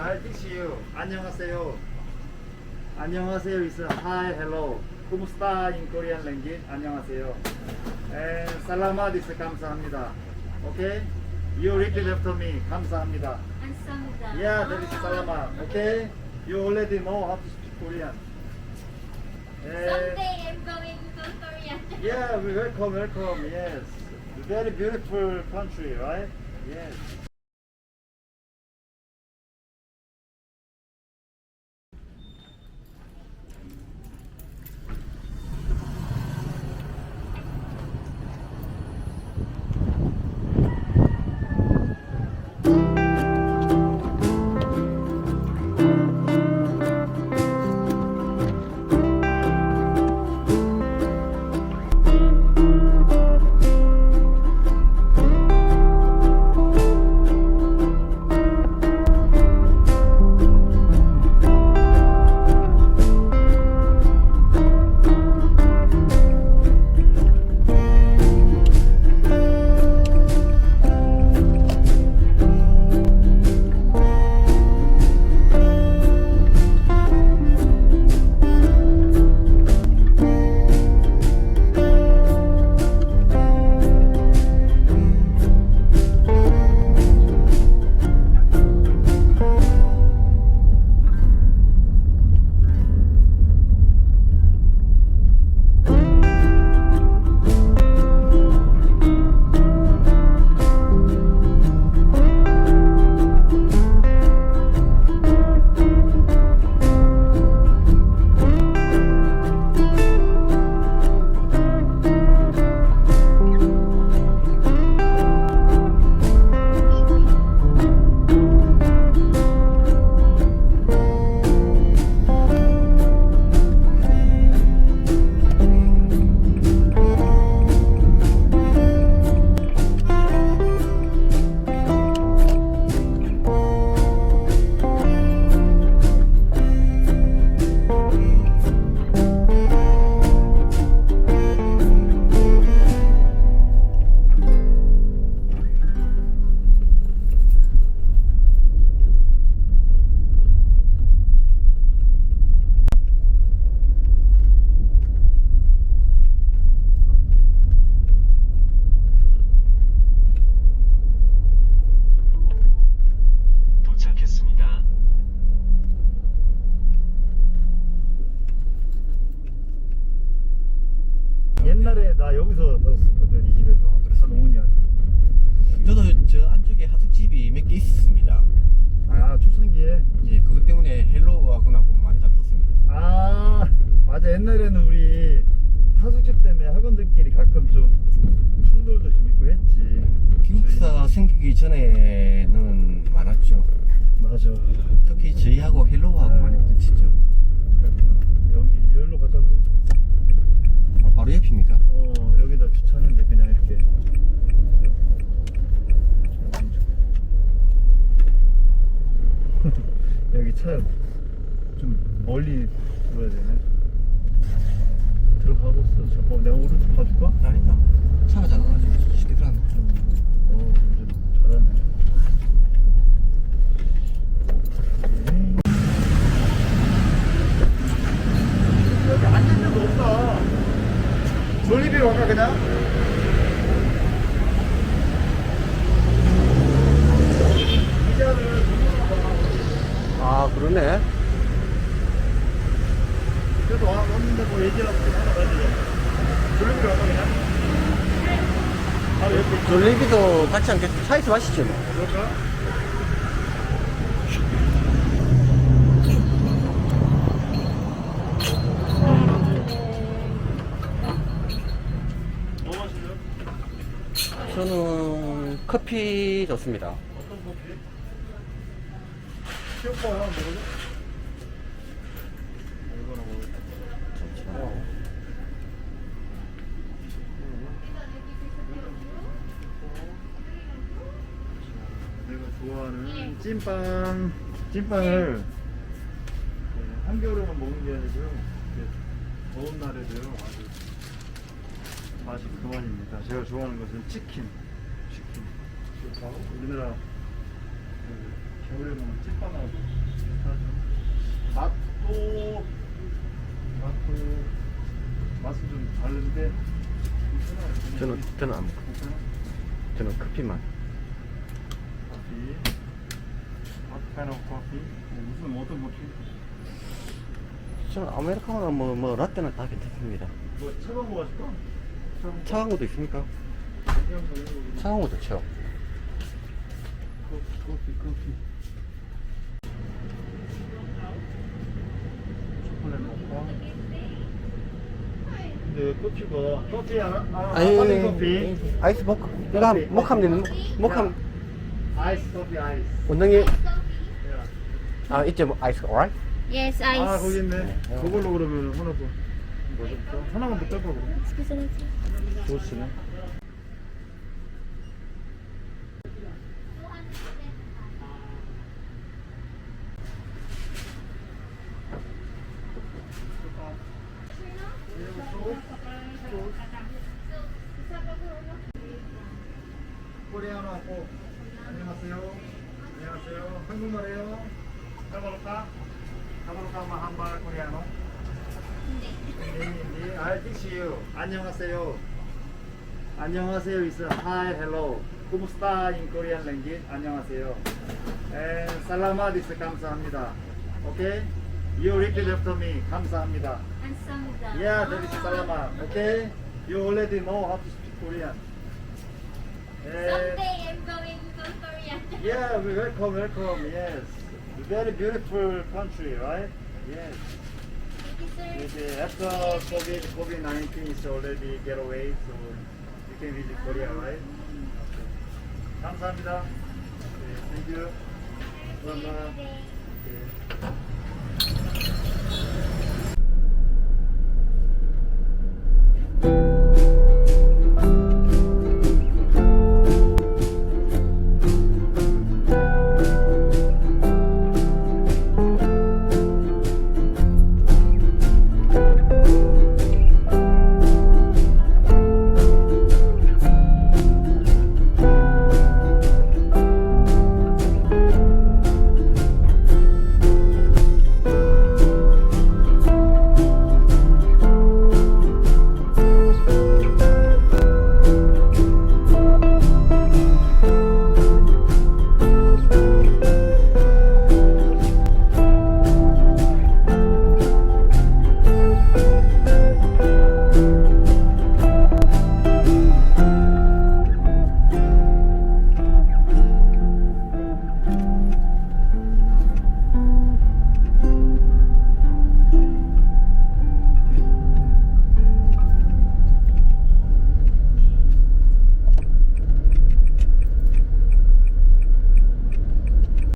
I teach you. 안녕하세요. 안녕하세요 is hi, hello. ¿Cómo está in Korean language? 안녕하세요. And 살라맛 is 감사합니다. Okay? You repeat after me. 감사합니다. 감사합니다. Yeah, that is 살라맛. Okay? You already know how to speak Korean. And Someday I'm going to Korea. yeah, we welcome, welcome. Yes, very beautiful country, right? Yes. 나 여기서 살았었거든 이 집에서. 그래서 한 5년. 저도 저 안쪽에 하숙집이 몇 개 있었습니다. 아 초창기에. 이제 그것 때문에 헬로우하고나고 많이 다퉜습니다. 아 맞아 옛날에는 우리 하숙집 때문에 학원들끼리 가끔 좀 충돌도 좀 있고 했지. 기숙사 생기기 전에는 많았죠. 맞아. 특히 저희하고 헬로우하고 아. 많이 부딪히죠. 그렇구나. 여기 열로 가자 그래. 아, 바로 옆입니까? 어 여기다 주차하는데 그냥 이렇게. 여기 차 좀 멀리 들어야 되네. 들어가고 있어. 잠깐 내가 오른쪽 봐줄까? 아니다. 차가 작아가지고 쉽게 들어가는 어, 운전 잘하네. 여기 앉는 데도 없다. 졸리비로 갈까 그냥? 아, 그러네. 그래도 와- 왔는데 뭐 얘기라도 좀 하나 가지. 졸리비도 같이 않겠어. 차에서 마시죠. 뭐. 뭐? 저는 커피 좋습니다. 어떤 커피 먹을래? 이거나 먹을래? 내가 좋아하는 찐빵 찐빵을 네, 한겨울에만 먹는 게 아니고요 이렇게 더운 날에도요 아주 맛이 그만입니다 제가 좋아하는 것은 치킨 치킨 우리나라 그 겨울에는 찐빵하고 맛도 맛도 맛은 좀 다른데 괜찮아요. 저는 저는 안 먹. 괜찮아? 저는 커피만. 커피 What kind of coffee? 뭐 무슨 뭐 어떤 커피? 저는 아메리카노나 뭐, 뭐 라떼는 다 괜찮습니다. 뭐 차가운 거 마실까? 차가운 거? 차가운 것도 있습니까? 그냥 뭐. 차가운 것도 좋죠. 커피 커피 커피 초콜릿 모카 근데 커피가 커피 하나? 아, 아니 커피 아이스 모카. 커피. 모카면 되는 모카 아이스 커피 아이스 원장님 야. 아 있죠 뭐 아이스 alright? Yes, 아 ice. 거기 있네 네. 그걸로 그러면 하나 더 뭐죠? 하나만 더 빼봐 그럼 Excuse me. 좋으시네 코리아노 하고 안녕하세요 안녕하세요 한국말이에요 가볼까? 가볼까 마 한발 코리아노 hindi I teach you 안녕하세요 안녕하세요 is hi hello kumusta in Korean language 안녕하세요 and salamat is 감사합니다 okay you repeat after me 감사합니다 samida. yeah that is salamat okay you already know how to speak Korean And- Someday I'm going to Korea. Yeah, we welcome, welcome. Yes, It's very beautiful country, right? Yes. Uh, after COVID, COVID-19 is already get away, so you can visit Korea, right? Okay. thank you.